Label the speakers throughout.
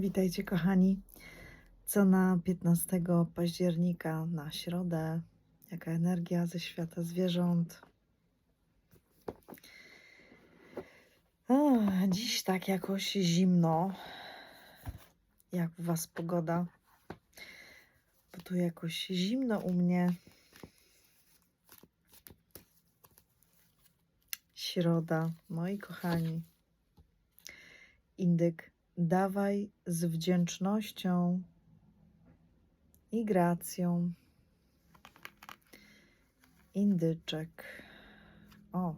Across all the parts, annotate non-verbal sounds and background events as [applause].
Speaker 1: Witajcie, kochani. Co na 15 października na środę? Jaka energia ze świata zwierząt? Dziś tak jakoś zimno. Jak u Was pogoda? Bo tu jakoś zimno u mnie. Środa, moi kochani. Indyk, dawaj z wdzięcznością i gracją. Indyczek. O.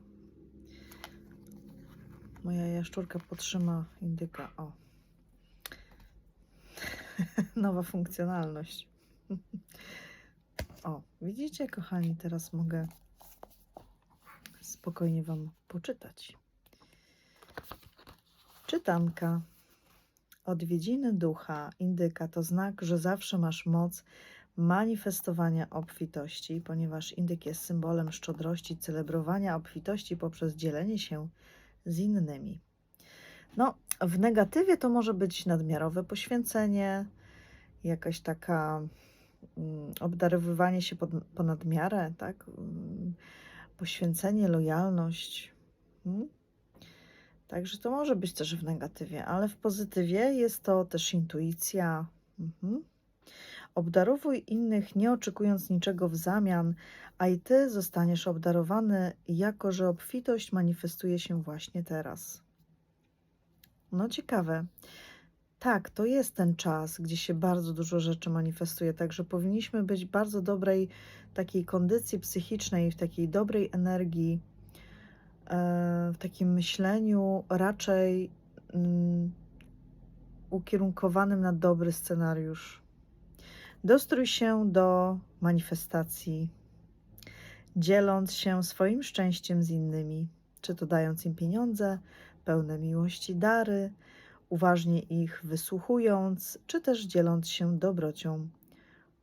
Speaker 1: Moja jaszczurka potrzyma indyka. O. [laughs] Nowa funkcjonalność. O, widzicie, kochani, teraz mogę spokojnie Wam poczytać. Czytanka. Odwiedziny ducha indyka to znak, że zawsze masz moc manifestowania obfitości, ponieważ indyk jest symbolem szczodrości, celebrowania obfitości poprzez dzielenie się z innymi. No, w negatywie to może być nadmiarowe poświęcenie, jakaś taka mm, obdarowywanie się pod, ponad miarę, tak? Mm, Poświęcenie, lojalność. Mm? Także to może być też w negatywie, ale w pozytywie jest to też intuicja. Mhm. Obdarowuj innych, nie oczekując niczego w zamian, a i ty zostaniesz obdarowany, jako że obfitość manifestuje się właśnie teraz. No ciekawe. Tak, to jest ten czas, gdzie się bardzo dużo rzeczy manifestuje, także powinniśmy być w bardzo dobrej takiej kondycji psychicznej, w takiej dobrej energii, w takim myśleniu raczej mm, ukierunkowanym na dobry scenariusz. Dostrój się do manifestacji, dzieląc się swoim szczęściem z innymi, czy to dając im pieniądze, pełne miłości dary, uważnie ich wysłuchując, czy też dzieląc się dobrocią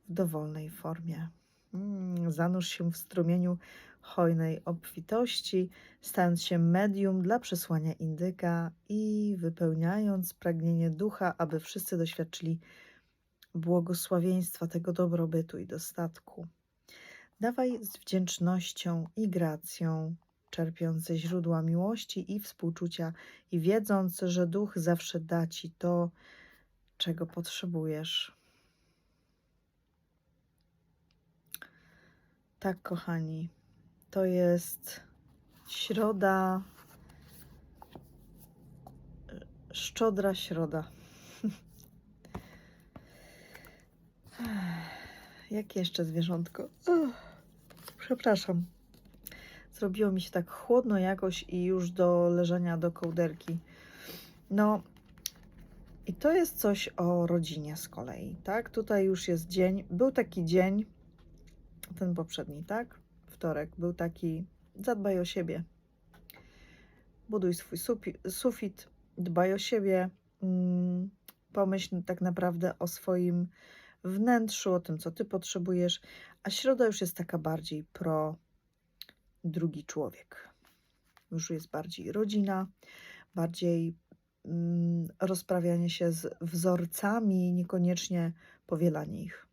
Speaker 1: w dowolnej formie. Mm, zanurz się w strumieniu hojnej obfitości, stając się medium dla przesłania indyka i wypełniając pragnienie ducha, aby wszyscy doświadczyli błogosławieństwa tego dobrobytu i dostatku. Dawaj z wdzięcznością i gracją, czerpiąc ze źródła miłości i współczucia i wiedząc, że duch zawsze da ci to, czego potrzebujesz. Tak, kochani, to jest środa, szczodra środa. [laughs] Jakie jeszcze zwierzątko? Uch, przepraszam. Zrobiło mi się tak chłodno jakoś i już do leżenia do kołderki. No, i to jest coś o rodzinie z kolei, tak? Tutaj już jest dzień. Był taki dzień, ten poprzedni, tak? Wtorek był taki, zadbaj o siebie. Buduj swój sufit, dbaj o siebie. Mm, pomyśl tak naprawdę o swoim wnętrzu, o tym, co ty potrzebujesz. A środa już jest taka bardziej pro drugi człowiek. Już jest bardziej rodzina, bardziej mm, rozprawianie się z wzorcami, niekoniecznie powielanie ich.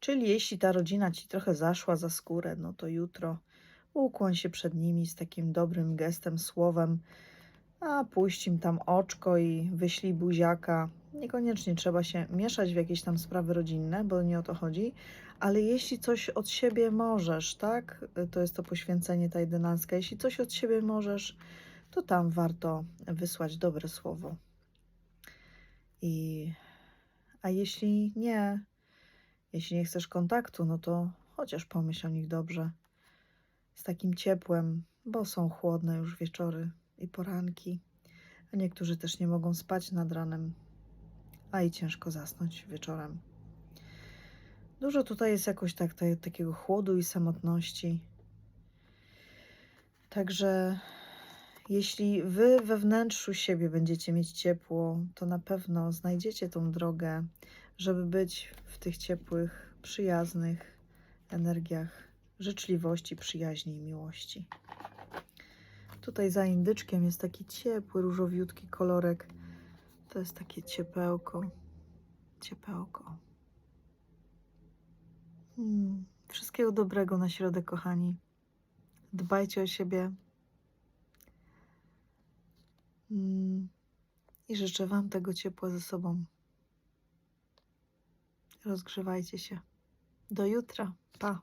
Speaker 1: Czyli jeśli ta rodzina ci trochę zaszła za skórę, no to jutro ukłoń się przed nimi z takim dobrym gestem, słowem, a puść im tam oczko i wyślij buziaka. Niekoniecznie trzeba się mieszać w jakieś tam sprawy rodzinne, bo nie o to chodzi, ale jeśli coś od siebie możesz, tak, to jest to poświęcenie ta jedenastka, jeśli coś od siebie możesz, to tam warto wysłać dobre słowo. I, a jeśli nie, jeśli nie chcesz kontaktu, no to chociaż pomyśl o nich dobrze, z takim ciepłem, bo są chłodne już wieczory i poranki, a niektórzy też nie mogą spać nad ranem, a i ciężko zasnąć wieczorem. Dużo tutaj jest jakoś tak, te- takiego chłodu i samotności. Także jeśli wy we wnętrzu siebie będziecie mieć ciepło, to na pewno znajdziecie tą drogę, żeby być w tych ciepłych, przyjaznych energiach życzliwości, przyjaźni i miłości. Tutaj za indyczkiem jest taki ciepły, różowiutki kolorek. To jest takie ciepełko. Ciepełko. Hmm. Wszystkiego dobrego na środę, kochani. Dbajcie o siebie. Mm. I życzę Wam tego ciepła ze sobą. Rozgrzewajcie się. Do jutra. Pa.